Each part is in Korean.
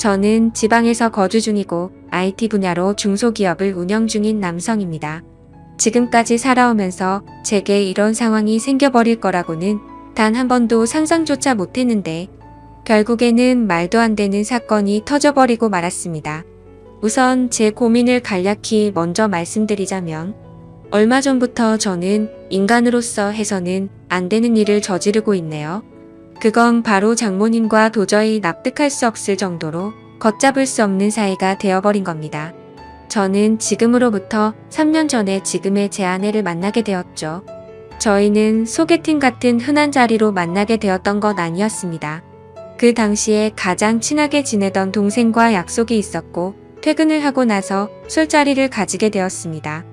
저는 지방에서 거주 중이고 IT 분야로 중소기업을 운영 중인 남성입니다. 지금까지 살아오면서 제게 이런 상황이 생겨버릴 거라고는 단 한 번도 상상조차 못했는데 결국에는 말도 안 되는 사건이 터져버리고 말았습니다. 우선 제 고민을 간략히 먼저 말씀드리자면 얼마 전부터 저는 인간으로서 해서는 안 되는 일을 저지르고 있네요. 그건 바로 장모님과 도저히 납득할 수 없을 정도로 걷잡을 수 없는 사이가 되어버린 겁니다. 저는 지금으로부터 3년 전에 지금의 제 아내를 만나게 되었죠. 저희는 소개팅 같은 흔한 자리로 만나게 되었던 건 아니었습니다. 그 당시에 가장 친하게 지내던 동생과 약속이 있었고 퇴근을 하고 나서 술자리를 가지게 되었습니다.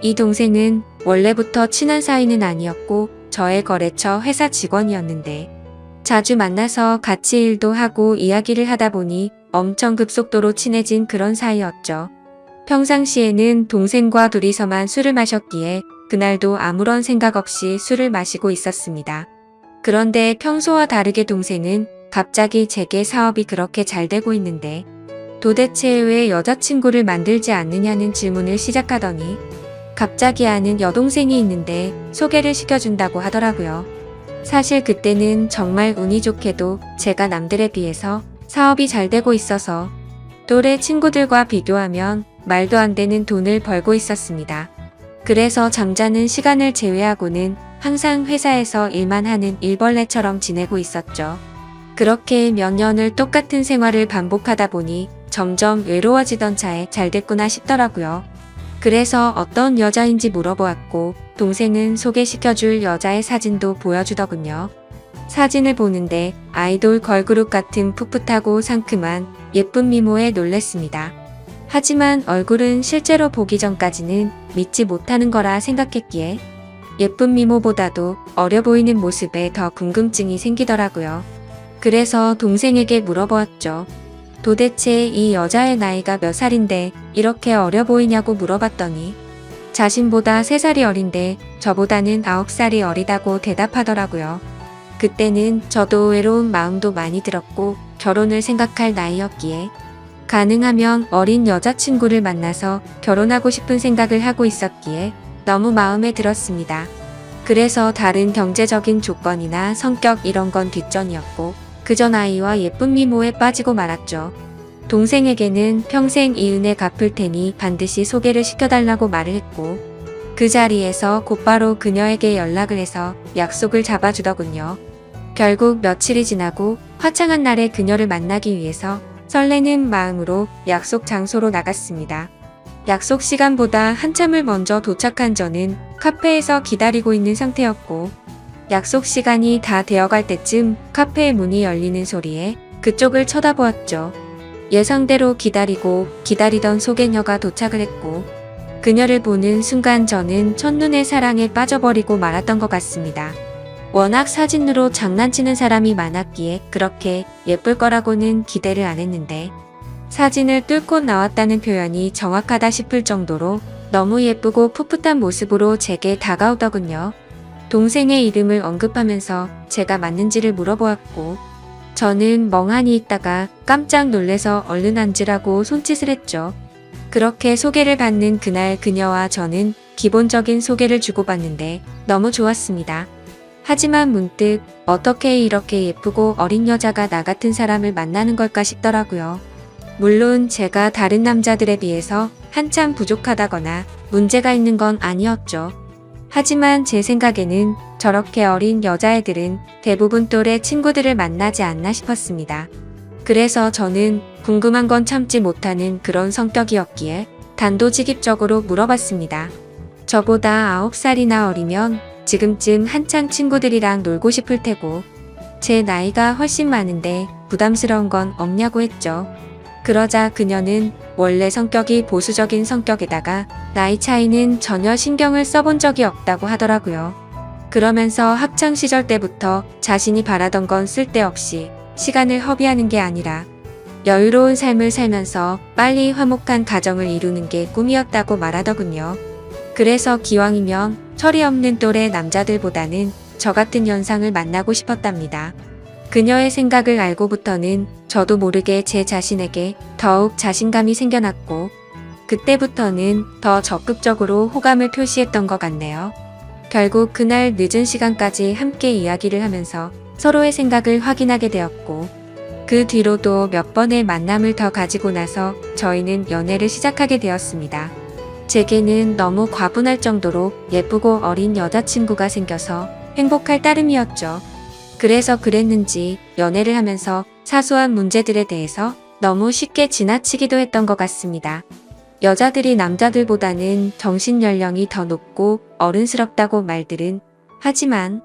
이 동생은 원래부터 친한 사이는 아니었고 저의 거래처 회사 직원이었는데 자주 만나서 같이 일도 하고 이야기를 하다 보니 엄청 급속도로 친해진 그런 사이였죠. 평상시에는 동생과 둘이서만 술을 마셨기에 그날도 아무런 생각 없이 술을 마시고 있었습니다. 그런데 평소와 다르게 동생은 갑자기 제게 사업이 그렇게 잘 되고 있는데 도대체 왜 여자친구를 만들지 않느냐는 질문을 시작하더니 갑자기 아는 여동생이 있는데 소개를 시켜준다고 하더라고요. 사실 그때는 정말 운이 좋게도 제가 남들에 비해서 사업이 잘 되고 있어서 또래 친구들과 비교하면 말도 안 되는 돈을 벌고 있었습니다. 그래서 잠자는 시간을 제외하고는 항상 회사에서 일만 하는 일벌레처럼 지내고 있었죠. 그렇게 몇 년을 똑같은 생활을 반복하다 보니 점점 외로워지던 차에 잘 됐구나 싶더라고요. 그래서 어떤 여자인지 물어보았고 동생은 소개시켜줄 여자의 사진도 보여주더군요. 사진을 보는데 아이돌 걸그룹 같은 풋풋하고 상큼한 예쁜 미모에 놀랬습니다. 하지만 얼굴은 실제로 보기 전까지는 믿지 못하는 거라 생각했기에 예쁜 미모보다도 어려 보이는 모습에 더 궁금증이 생기더라고요. 그래서 동생에게 물어보았죠. 도대체 이 여자의 나이가 몇 살인데 이렇게 어려 보이냐고 물어봤더니 자신보다 3살이 어린데 저보다는 9살이 어리다고 대답하더라고요. 그때는 저도 외로운 마음도 많이 들었고 결혼을 생각할 나이였기에 가능하면 어린 여자친구를 만나서 결혼하고 싶은 생각을 하고 있었기에 너무 마음에 들었습니다. 그래서 다른 경제적인 조건이나 성격 이런 건 뒷전이었고 그저 나이와 예쁜 미모에 빠지고 말았죠. 동생에게는 평생 이 은혜 갚을 테니 반드시 소개를 시켜달라고 말을 했고 그 자리에서 곧바로 그녀에게 연락을 해서 약속을 잡아주더군요. 결국 며칠이 지나고 화창한 날에 그녀를 만나기 위해서 설레는 마음으로 약속 장소로 나갔습니다. 약속 시간보다 한참을 먼저 도착한 저는 카페에서 기다리고 있는 상태였고 약속 시간이 다 되어갈 때쯤 카페의 문이 열리는 소리에 그쪽을 쳐다보았죠. 예상대로 기다리고 기다리던 소개녀가 도착을 했고 그녀를 보는 순간 저는 첫눈에 사랑에 빠져버리고 말았던 것 같습니다. 워낙 사진으로 장난치는 사람이 많았기에 그렇게 예쁠 거라고는 기대를 안 했는데 사진을 뚫고 나왔다는 표현이 정확하다 싶을 정도로 너무 예쁘고 풋풋한 모습으로 제게 다가오더군요. 동생의 이름을 언급하면서 제가 맞는지를 물어보았고 저는 멍하니 있다가 깜짝 놀래서 얼른 앉으라고 손짓을 했죠. 그렇게 소개를 받는 그날 그녀와 저는 기본적인 소개를 주고받는데 너무 좋았습니다. 하지만 문득 어떻게 이렇게 예쁘고 어린 여자가 나 같은 사람을 만나는 걸까 싶더라고요. 물론 제가 다른 남자들에 비해서 한참 부족하다거나 문제가 있는 건 아니었죠. 하지만 제 생각에는 저렇게 어린 여자애들은 대부분 또래 친구들을 만나지 않나 싶었습니다. 그래서 저는 궁금한 건 참지 못하는 그런 성격이었기에 단도직입적으로 물어봤습니다. 저보다 9살이나 어리면 지금쯤 한창 친구들이랑 놀고 싶을 테고 제 나이가 훨씬 많은데 부담스러운 건 없냐고 했죠. 그러자 그녀는 원래 성격이 보수적인 성격에다가 나이 차이는 전혀 신경을 써본 적이 없다고 하더라고요. 그러면서 학창 시절 때부터 자신이 바라던 건 쓸데없이 시간을 허비하는 게 아니라 여유로운 삶을 살면서 빨리 화목한 가정을 이루는 게 꿈이었다고 말하더군요. 그래서 기왕이면 철이 없는 또래 남자들보다는 저 같은 연상을 만나고 싶었답니다. 그녀의 생각을 알고부터는 저도 모르게 제 자신에게 더욱 자신감이 생겨났고, 그때부터는 더 적극적으로 호감을 표시했던 것 같네요. 결국 그날 늦은 시간까지 함께 이야기를 하면서 서로의 생각을 확인하게 되었고, 그 뒤로도 몇 번의 만남을 더 가지고 나서 저희는 연애를 시작하게 되었습니다. 제게는 너무 과분할 정도로 예쁘고 어린 여자친구가 생겨서 행복할 따름이었죠. 그래서 그랬는지 연애를 하면서 사소한 문제들에 대해서 너무 쉽게 지나치기도 했던 것 같습니다. 여자들이 남자들보다는 정신 연령이 더 높고 어른스럽다고 말들은 하지만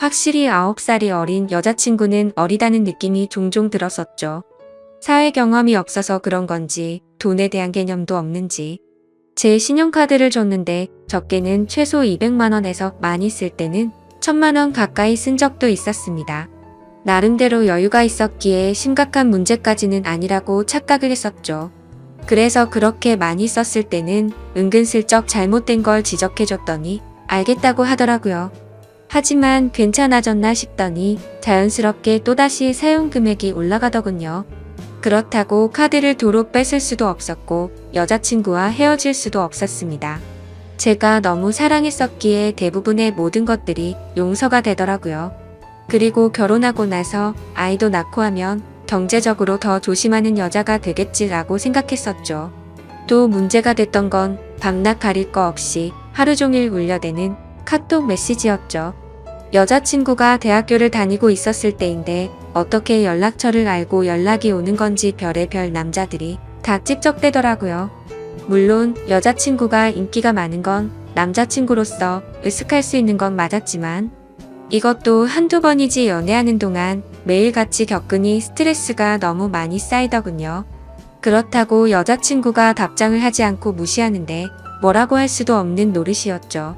확실히 9살이 어린 여자친구는 어리다는 느낌이 종종 들었었죠. 사회 경험이 없어서 그런 건지 돈에 대한 개념도 없는지 제 신용카드를 줬는데 적게는 최소 200만원에서 많이 쓸 때는 1000만원 가까이 쓴 적도 있었습니다. 나름대로 여유가 있었기에 심각한 문제까지는 아니라고 착각을 했었죠. 그래서 그렇게 많이 썼을 때는 은근슬쩍 잘못된 걸 지적해줬더니 알겠다고 하더라고요. 하지만 괜찮아졌나 싶더니 자연스럽게 또다시 사용 금액이 올라가더군요. 그렇다고 카드를 도로 뺏을 수도 없었고 여자친구와 헤어질 수도 없었습니다. 제가 너무 사랑했었기에 대부분의 모든 것들이 용서가 되더라고요. 그리고 결혼하고 나서 아이도 낳고 하면 경제적으로 더 조심하는 여자가 되겠지라고 생각했었죠. 또 문제가 됐던 건 밤낮 가릴 거 없이 하루 종일 울려대는 카톡 메시지였죠. 여자친구가 대학교를 다니고 있었을 때인데 어떻게 연락처를 알고 연락이 오는 건지 별의별 남자들이 다 찝쩍대더라고요. 물론 여자친구가 인기가 많은 건 남자친구로서 으슥할 수 있는 건 맞았지만 이것도 한두 번이지 연애하는 동안 매일같이 겪으니 스트레스가 너무 많이 쌓이더군요. 그렇다고 여자친구가 답장을 하지 않고 무시하는데 뭐라고 할 수도 없는 노릇이었죠.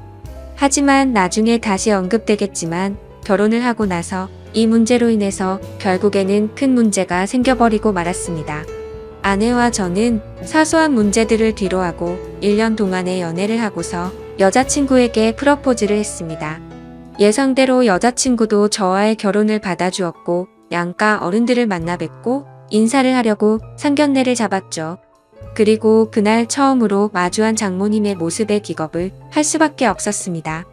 하지만 나중에 다시 언급되겠지만 결혼을 하고 나서 이 문제로 인해서 결국에는 큰 문제가 생겨버리고 말았습니다. 아내와 저는 사소한 문제들을 뒤로하고 1년 동안의 연애를 하고서 여자친구에게 프러포즈를 했습니다. 예상대로 여자친구도 저와의 결혼을 받아주었고 양가 어른들을 만나 뵙고 인사를 하려고 상견례를 잡았죠. 그리고 그날 처음으로 마주한 장모님의 모습에 기겁을 할 수밖에 없었습니다.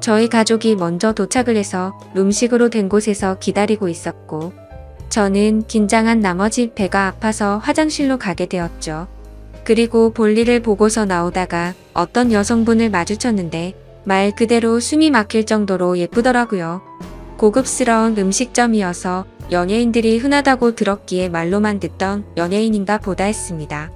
저희 가족이 먼저 도착을 해서 룸식으로 된 곳에서 기다리고 있었고, 저는 긴장한 나머지 배가 아파서 화장실로 가게 되었죠. 그리고 볼일을 보고서 나오다가 어떤 여성분을 마주쳤는데 말 그대로 숨이 막힐 정도로 예쁘더라고요. 고급스러운 음식점이어서 연예인들이 흔하다고 들었기에 말로만 듣던 연예인인가 보다 했습니다.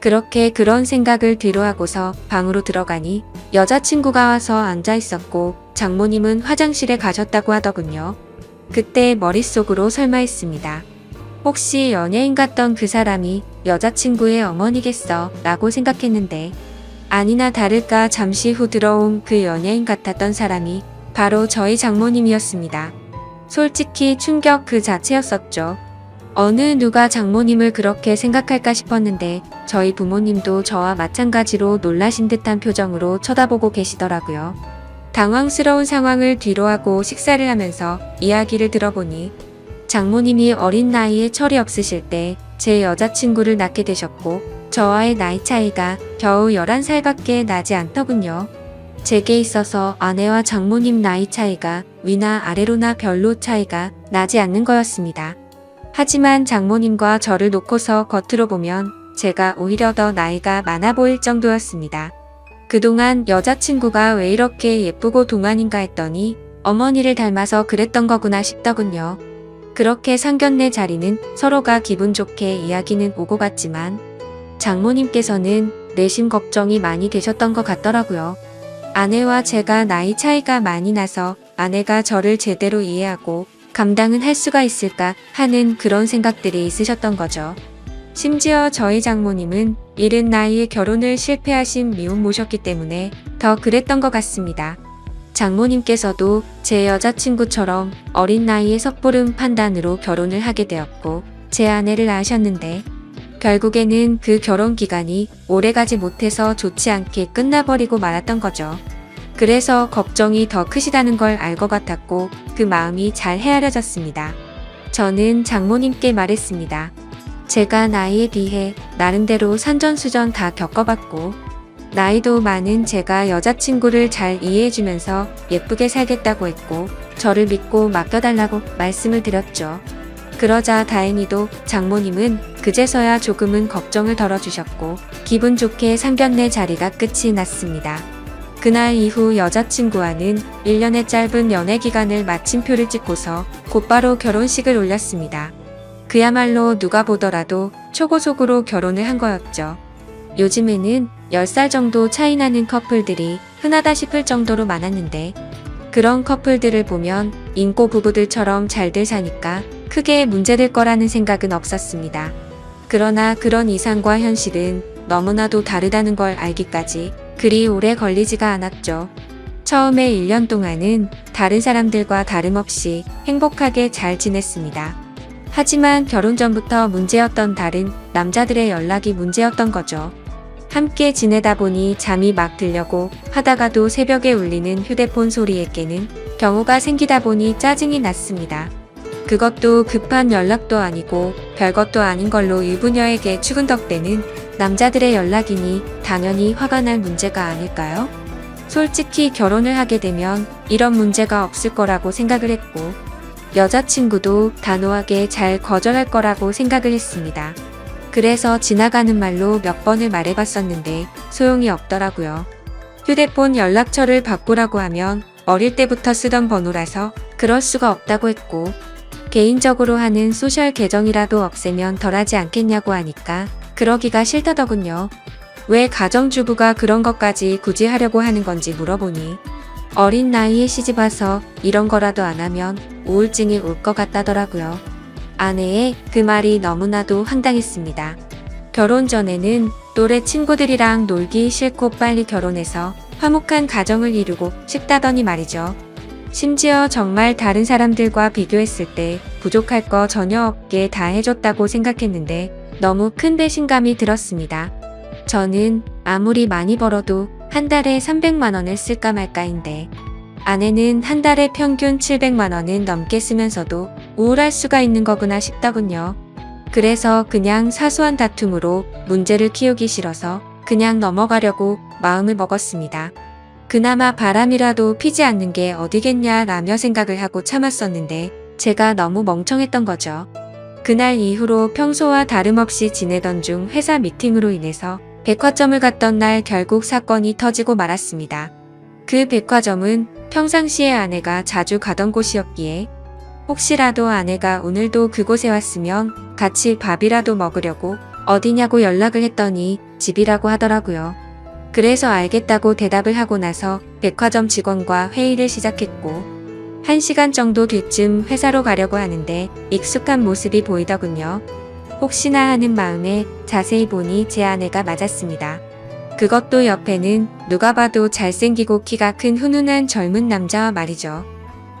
그렇게 그런 생각을 뒤로 하고서 방으로 들어가니 여자친구가 와서 앉아 있었고 장모님은 화장실에 가셨다고 하더군요. 그때 머릿속으로 설마 했습니다. 혹시 연예인 같던 그 사람이 여자친구의 어머니겠어 라고 생각했는데 아니나 다를까 잠시 후 들어온 그 연예인 같았던 사람이 바로 저희 장모님이었습니다. 솔직히 충격 그 자체였었죠. 어느 누가 장모님을 그렇게 생각할까 싶었는데 저희 부모님도 저와 마찬가지로 놀라신 듯한 표정으로 쳐다보고 계시더라고요. 당황스러운 상황을 뒤로하고 식사를 하면서 이야기를 들어보니 장모님이 어린 나이에 철이 없으실 때 제 여자친구를 낳게 되셨고 저와의 나이 차이가 겨우 11살밖에 나지 않더군요. 제게 있어서 아내와 장모님 나이 차이가 위나 아래로나 별로 차이가 나지 않는 거였습니다. 하지만 장모님과 저를 놓고서 겉으로 보면 제가 오히려 더 나이가 많아 보일 정도였습니다. 그동안 여자친구가 왜 이렇게 예쁘고 동안인가 했더니 어머니를 닮아서 그랬던 거구나 싶더군요. 그렇게 상견례 자리는 서로가 기분 좋게 이야기는 오고 갔지만 장모님께서는 내심 걱정이 많이 되셨던 것 같더라고요. 아내와 제가 나이 차이가 많이 나서 아내가 저를 제대로 이해하고 감당은 할 수가 있을까 하는 그런 생각들이 있으셨던 거죠. 심지어 저희 장모님은 이른 나이에 결혼을 실패하신 미혼 모셨기 때문에 더 그랬던 것 같습니다. 장모님께서도 제 여자친구처럼 어린 나이에 섣부른 판단으로 결혼을 하게 되었고 제 아내를 아셨는데 결국에는 그 결혼 기간이 오래가지 못해서 좋지 않게 끝나버리고 말았던 거죠. 그래서 걱정이 더 크시다는 걸 알 것 같았고 그 마음이 잘 헤아려졌습니다. 저는 장모님께 말했습니다. 제가 나이에 비해 나름대로 산전수전 다 겪어봤고, 나이도 많은 제가 여자친구를 잘 이해해주면서 예쁘게 살겠다고 했고, 저를 믿고 맡겨달라고 말씀을 드렸죠. 그러자 다행히도 장모님은 그제서야 조금은 걱정을 덜어주셨고, 기분 좋게 상견례 자리가 끝이 났습니다. 그날 이후 여자친구와는 1년의 짧은 연애 기간을 마침표를 찍고서 곧바로 결혼식을 올렸습니다. 그야말로 누가 보더라도 초고속으로 결혼을 한 거였죠. 요즘에는 10살 정도 차이 나는 커플들이 흔하다 싶을 정도로 많았는데 그런 커플들을 보면 인고 부부들처럼 잘들 사니까 크게 문제될 거라는 생각은 없었습니다. 그러나 그런 이상과 현실은 너무나도 다르다는 걸 알기까지 그리 오래 걸리지가 않았죠. 처음에 1년 동안은 다른 사람들과 다름없이 행복하게 잘 지냈습니다. 하지만 결혼 전부터 문제였던 다른 남자들의 연락이 문제였던 거죠. 함께 지내다 보니 잠이 막 들려고 하다가도 새벽에 울리는 휴대폰 소리에 깨는 경우가 생기다 보니 짜증이 났습니다. 그것도 급한 연락도 아니고 별것도 아닌 걸로 일부녀에게 추근덕대는 남자들의 연락이니 당연히 화가 날 문제가 아닐까요? 솔직히 결혼을 하게 되면 이런 문제가 없을 거라고 생각을 했고 여자친구도 단호하게 잘 거절할 거라고 생각을 했습니다. 그래서 지나가는 말로 몇 번을 말해봤었는데 소용이 없더라고요. 휴대폰 연락처를 바꾸라고 하면 어릴 때부터 쓰던 번호라서 그럴 수가 없다고 했고 개인적으로 하는 소셜 계정이라도 없애면 덜하지 않겠냐고 하니까 그러기가 싫다더군요. 왜 가정주부가 그런 것까지 굳이 하려고 하는 건지 물어보니 어린 나이에 시집 와서 이런 거라도 안 하면 우울증이 올 것 같다더라고요. 아내의 그 말이 너무나도 황당했습니다. 결혼 전에는 또래 친구들이랑 놀기 싫고 빨리 결혼해서 화목한 가정을 이루고 싶다더니 말이죠. 심지어 정말 다른 사람들과 비교했을 때 부족할 거 전혀 없게 다 해줬다고 생각했는데 너무 큰 배신감이 들었습니다. 저는 아무리 많이 벌어도 한 달에 300만 원을 쓸까 말까인데 아내는 한 달에 평균 700만 원은 넘게 쓰면서도 우울할 수가 있는 거구나 싶더군요. 그래서 그냥 사소한 다툼으로 문제를 키우기 싫어서 그냥 넘어가려고 마음을 먹었습니다. 그나마 바람이라도 피지 않는 게 어디겠냐라며 생각을 하고 참았었는데 제가 너무 멍청했던 거죠. 그날 이후로 평소와 다름없이 지내던 중 회사 미팅으로 인해서 백화점을 갔던 날 결국 사건이 터지고 말았습니다. 그 백화점은 평상시에 아내가 자주 가던 곳이었기에 혹시라도 아내가 오늘도 그곳에 왔으면 같이 밥이라도 먹으려고 어디냐고 연락을 했더니 집이라고 하더라고요. 그래서 알겠다고 대답을 하고 나서 백화점 직원과 회의를 시작했고, 한 시간 정도 뒤쯤 회사로 가려고 하는데 익숙한 모습이 보이더군요. 혹시나 하는 마음에 자세히 보니 제 아내가 맞았습니다. 그것도 옆에는 누가 봐도 잘생기고 키가 큰 훈훈한 젊은 남자와 말이죠.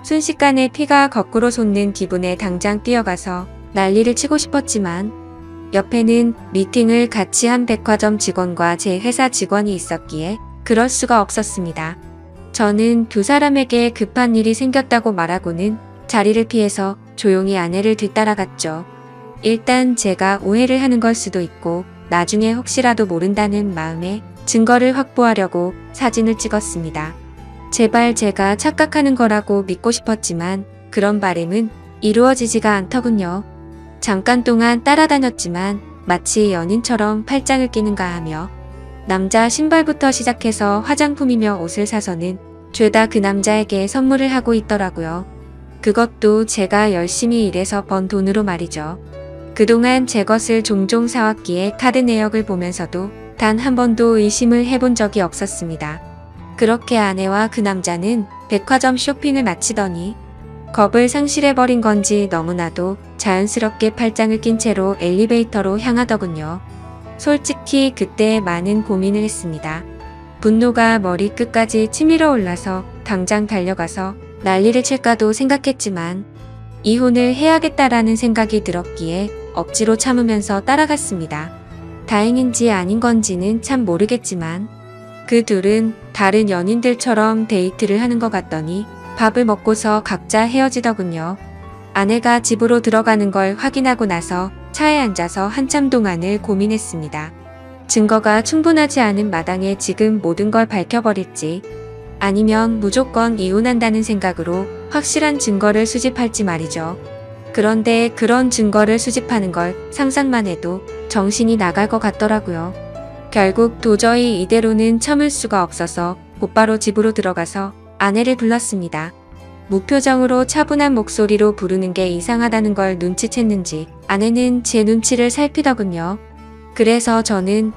순식간에 피가 거꾸로 솟는 기분에 당장 뛰어가서 난리를 치고 싶었지만 옆에는 미팅을 같이 한 백화점 직원과 제 회사 직원이 있었기에 그럴 수가 없었습니다. 저는 두 사람에게 급한 일이 생겼다고 말하고는 자리를 피해서 조용히 아내를 뒤따라갔죠. 일단 제가 오해를 하는 걸 수도 있고 나중에 혹시라도 모른다는 마음에 증거를 확보하려고 사진을 찍었습니다. 제발 제가 착각하는 거라고 믿고 싶었지만 그런 바램은 이루어지지가 않더군요. 잠깐 동안 따라다녔지만 마치 연인처럼 팔짱을 끼는가 하며 남자 신발부터 시작해서 화장품이며 옷을 사서는 죄다 그 남자에게 선물을 하고 있더라고요. 그것도 제가 열심히 일해서 번 돈으로 말이죠. 그동안 제 것을 종종 사왔기에 카드 내역을 보면서도 단 한 번도 의심을 해본 적이 없었습니다. 그렇게 아내와 그 남자는 백화점 쇼핑을 마치더니 겁을 상실해버린 건지 너무나도 자연스럽게 팔짱을 낀 채로 엘리베이터로 향하더군요. 솔직히 그때 많은 고민을 했습니다. 분노가 머리 끝까지 치밀어 올라서 당장 달려가서 난리를 칠까도 생각했지만 이혼을 해야겠다라는 생각이 들었기에 억지로 참으면서 따라갔습니다. 다행인지 아닌 건지는 참 모르겠지만 그 둘은 다른 연인들처럼 데이트를 하는 것 같더니 밥을 먹고서 각자 헤어지더군요. 아내가 집으로 들어가는 걸 확인하고 나서 차에 앉아서 한참 동안을 고민했습니다. 증거가 충분하지 않은 마당에 지금 모든 걸 밝혀버릴지 아니면 무조건 이혼한다는 생각으로 확실한 증거를 수집할지 말이죠. 그런데 그런 증거를 수집하는 걸 상상만 해도 정신이 나갈 것 같더라고요. 결국 도저히 이대로는 참을 수가 없어서 곧바로 집으로 들어가서 아내를 불렀습니다. 무표정으로 차분한 목소리로 부르는 게 이상하다는 걸 눈치챘는지 아내는 제 눈치를 살피더군요. 그래서 저는